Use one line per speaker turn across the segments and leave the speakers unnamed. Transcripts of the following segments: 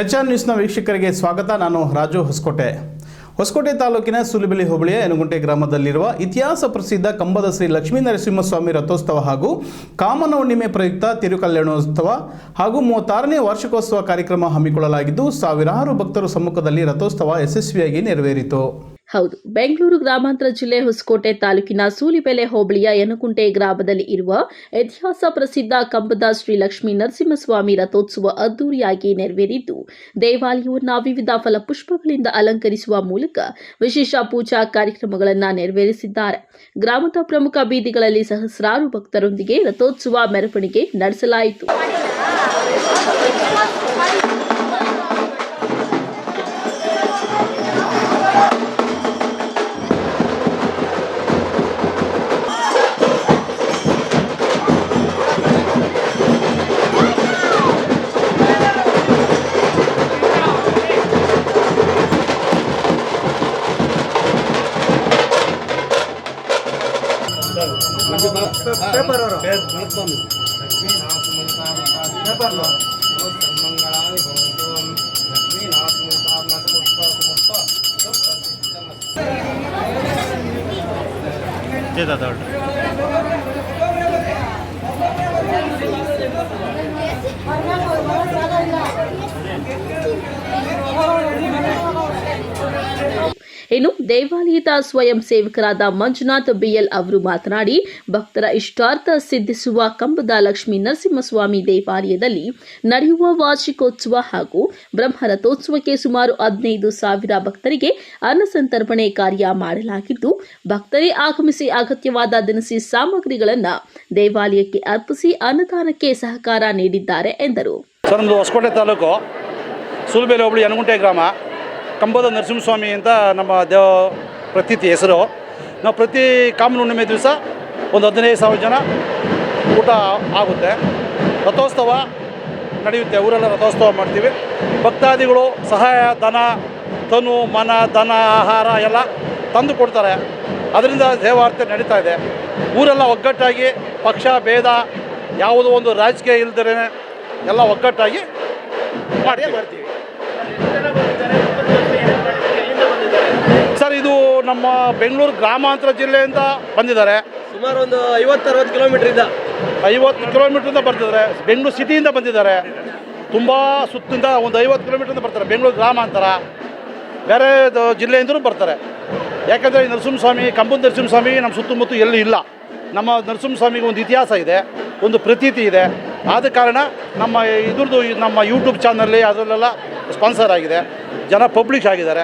R ನ್ಯೂಸ್ನ ವೀಕ್ಷಕರಿಗೆ ಸ್ವಾಗತ. ನಾನು ರಾಜು ಹೊಸಕೋಟೆ. ಹೊಸಕೋಟೆ ತಾಲೂಕಿನ ಸುಲಿಬೆಲಿ ಹೋಬಳಿಯ ಯನಗುಂಟೆ ಗ್ರಾಮದಲ್ಲಿರುವ ಇತಿಹಾಸ ಪ್ರಸಿದ್ಧ ಕಂಬದ ಶ್ರೀ ಲಕ್ಷ್ಮೀ ನರಸಿಂಹಸ್ವಾಮಿ ರಥೋತ್ಸವ ಹಾಗೂ ಕಾಮನ ಹುಣ್ಣಿಮೆ ಪ್ರಯುಕ್ತ ತಿರುಕಲ್ಯಾಣೋತ್ಸವ ಹಾಗೂ ಮೂವತ್ತಾರನೇ ವಾರ್ಷಿಕೋತ್ಸವ ಕಾರ್ಯಕ್ರಮ ಹಮ್ಮಿಕೊಳ್ಳಲಾಗಿದ್ದು, ಸಾವಿರಾರು ಭಕ್ತರು ಸಮ್ಮುಖದಲ್ಲಿ ರಥೋತ್ಸವ ಯಶಸ್ವಿಯಾಗಿ ನೆರವೇರಿತು.
ಹೌದು. ಬೆಂಗಳೂರು ಗ್ರಾಮಾಂತರ ಜಿಲ್ಲೆ ಹೊಸಕೋಟೆ ತಾಲೂಕಿನ ಸೂಲಿಬೆಲೆ ಹೋಬಳಿಯ ಯನಕುಂಟೆ ಗ್ರಾಮದಲ್ಲಿ ಇರುವ ಇತಿಹಾಸ ಪ್ರಸಿದ್ಧ ಕಂಬದ ಶ್ರೀ ಲಕ್ಷ್ಮೀ ನರಸಿಂಹಸ್ವಾಮಿ ರಥೋತ್ಸವ ಅದ್ದೂರಿಯಾಗಿ ನೆರವೇರಿದ್ದು, ದೇವಾಲಯವನ್ನು ವಿವಿಧ ಫಲಪುಷ್ಪಗಳಿಂದ ಅಲಂಕರಿಸುವ ಮೂಲಕ ವಿಶೇಷ ಪೂಜಾ ಕಾರ್ಯಕ್ರಮಗಳನ್ನು ನೆರವೇರಿಸಿದ್ದಾರೆ. ಗ್ರಾಮದ ಪ್ರಮುಖ ಬೀದಿಗಳಲ್ಲಿ ಸಹಸ್ರಾರು ಭಕ್ತರೊಂದಿಗೆ ರಥೋತ್ಸವ ಮೆರವಣಿಗೆ ನಡೆಸಲಾಯಿತು. যে দাদা ওটা Thank you. ಇನ್ನು ದೇವಾಲಯದ ಸ್ವಯಂ ಸೇವಕರಾದ ಮಂಜುನಾಥ್ ಬಿಎಲ್ ಅವರು ಮಾತನಾಡಿ, ಭಕ್ತರ ಇಷ್ಟಾರ್ಥ ಸಿದ್ಧಿಸುವ ಕಂಬದ ಲಕ್ಷ್ಮೀ ನರಸಿಂಹಸ್ವಾಮಿ ದೇವಾಲಯದಲ್ಲಿ ನಡೆಯುವ ವಾರ್ಷಿಕೋತ್ಸವ ಹಾಗೂ ಬ್ರಹ್ಮರಥೋತ್ಸವಕ್ಕೆ ಸುಮಾರು ಹದಿನೈದು ಸಾವಿರ ಭಕ್ತರಿಗೆ ಅನ್ನಸಂತರ್ಪಣೆ ಕಾರ್ಯ ಮಾಡಲಾಗಿದ್ದು, ಭಕ್ತರೇ ಆಗಮಿಸಿ ಅಗತ್ಯವಾದ ದಿನಸಿ ಸಾಮಗ್ರಿಗಳನ್ನು ದೇವಾಲಯಕ್ಕೆ ಅರ್ಪಿಸಿ ಅನ್ನದಾನಕ್ಕೆ ಸಹಕಾರ ನೀಡಿದ್ದಾರೆ ಎಂದರು.
ಹೊಸಕೋಟೆ ತಾಲೂಕು ಸೂಲಬೇಲೆ ಹೋಬಳಿ ಯನಗುಂಟೆ ಗ್ರಾಮ. ಕಂಬದ ನರಸಿಂಹಸ್ವಾಮಿ ಅಂತ ನಮ್ಮ ದೇವ ಪ್ರತೀತಿ ಹೆಸರು. ನಾವು ಪ್ರತಿ ಕಾಮನ ಹುಣ್ಣಿಮೆ ದಿವಸ ಒಂದು ಹದಿನೈದು ಸಾವಿರ ಜನ ಊಟ ಆಗುತ್ತೆ. ರಥೋತ್ಸವ ನಡೆಯುತ್ತೆ, ಊರೆಲ್ಲ ರಥೋತ್ಸವ ಮಾಡ್ತೀವಿ. ಭಕ್ತಾದಿಗಳು ಸಹಾಯ, ಧನ ತನು ಮನ, ಧನ, ಆಹಾರ ಎಲ್ಲ ತಂದು ಕೊಡ್ತಾರೆ. ಅದರಿಂದ ದೇವಾರ್ತೆ ನಡೀತಾ ಇದೆ. ಊರೆಲ್ಲ ಒಗ್ಗಟ್ಟಾಗಿ, ಪಕ್ಷ, ಭೇದ, ಯಾವುದೋ ಒಂದು ರಾಜಕೀಯ ಇಲ್ದೇ ಎಲ್ಲ ಒಗ್ಗಟ್ಟಾಗಿ ಮಾಡಿ ಮಾಡ್ತೀವಿ. ನಮ್ಮ ಬೆಂಗಳೂರು ಗ್ರಾಮಾಂತರ ಜಿಲ್ಲೆಯಿಂದ ಬಂದಿದ್ದಾರೆ.
ಸುಮಾರು ಒಂದು ಐವತ್ತು ಅರವತ್ತು ಕಿಲೋಮೀಟರ್ ಇಂದ
ಐವತ್ತು ಕಿಲೋಮೀಟ್ರಿಂದ ಬರ್ತಿದ್ದಾರೆ. ಬೆಂಗಳೂರು ಸಿಟಿಯಿಂದ ಬಂದಿದ್ದಾರೆ. ತುಂಬ ಸುತ್ತಿಂದ ಒಂದು ಐವತ್ತು ಕಿಲೋಮೀಟ್ರಿಂದ ಬರ್ತಾರೆ. ಬೆಂಗಳೂರು ಗ್ರಾಮಾಂತರ. ಬೇರೆ ಜಿಲ್ಲೆಯಿಂದಲೂ ಬರ್ತಾರೆ. ಯಾಕಂದರೆ ಈ ನರಸಿಂಹಸ್ವಾಮಿ ಕಂಬದ ನರಸಿಂಹಸ್ವಾಮಿ ನಮ್ಮ ಸುತ್ತಮುತ್ತ ಎಲ್ಲೂ ಇಲ್ಲ. ನಮ್ಮ ನರಸಿಂಹಸ್ವಾಮಿಗೆ ಒಂದು ಇತಿಹಾಸ ಇದೆ ಒಂದು ಪ್ರತೀತಿ ಇದೆ. ಆದ ಕಾರಣ ನಮ್ಮ ಇದ್ರದ್ದು ನಮ್ಮ ಯೂಟ್ಯೂಬ್ ಚಾನಲ್ಲಿ ಅದರಲ್ಲೆಲ್ಲ ಸ್ಪಾನ್ಸರ್ ಆಗಿದೆ. ಜನ ಪಬ್ಲಿಷ್ ಆಗಿದ್ದಾರೆ.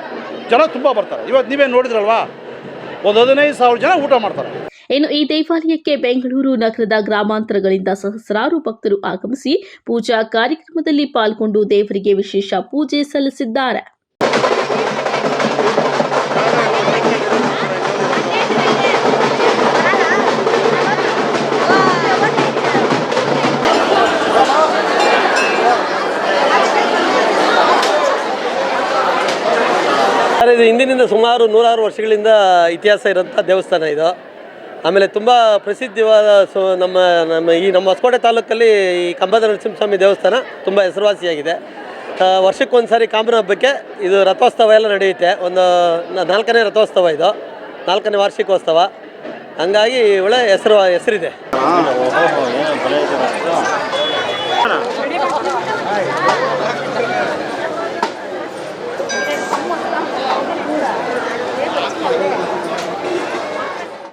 ಜನ ತುಂಬಾ ಬರ್ತಾರೆ. ಇವತ್ತು ನೀವೇ ನೋಡಿದ್ರಲ್ವಾ? ಒಂದು ಹದಿನೈದು ಸಾವಿರ ಜನ ಊಟ ಮಾಡ್ತಾರೆ.
ಇನ್ನು ಈ ದೇವಾಲಯಕ್ಕೆ ಬೆಂಗಳೂರು ನಗರದ ಗ್ರಾಮಾಂತರಗಳಿಂದ ಸಹಸ್ರಾರು ಭಕ್ತರು ಆಗಮಿಸಿ ಪೂಜಾ ಕಾರ್ಯಕ್ರಮದಲ್ಲಿ ಪಾಲ್ಗೊಂಡು ದೇವರಿಗೆ ವಿಶೇಷ ಪೂಜೆ ಸಲ್ಲಿಸಿದ್ದಾರೆ.
ಸರ್, ಇದು ಹಿಂದಿನಿಂದ ಸುಮಾರು ನೂರಾರು ವರ್ಷಗಳಿಂದ ಇತಿಹಾಸ ಇರೋಂಥ ದೇವಸ್ಥಾನ ಇದು. ಆಮೇಲೆ ತುಂಬ ಪ್ರಸಿದ್ಧವಾದ ಸೊ, ನಮ್ಮ ನಮ್ಮ ಈ ನಮ್ಮ ಹೊಸಕೋಟೆ ತಾಲೂಕಲ್ಲಿ ಈ ಕಂಬದ ನರಸಿಂಹಸ್ವಾಮಿ ದೇವಸ್ಥಾನ ತುಂಬ ಹೆಸರುವಾಸಿಯಾಗಿದೆ. ವರ್ಷಕ್ಕೊಂದು ಸಾರಿ ಕಾಮನ ಹಬ್ಬಕ್ಕೆ ಇದು ರಥೋತ್ಸವ ಎಲ್ಲ ನಡೆಯುತ್ತೆ. ಒಂದು ನಾಲ್ಕನೇ ರಥೋತ್ಸವ ಇದು. ನಾಲ್ಕನೇ ವಾರ್ಷಿಕೋತ್ಸವ. ಹಂಗಾಗಿ ಒಳ್ಳೆ ಹೆಸರು, ಹೆಸರಿದೆ.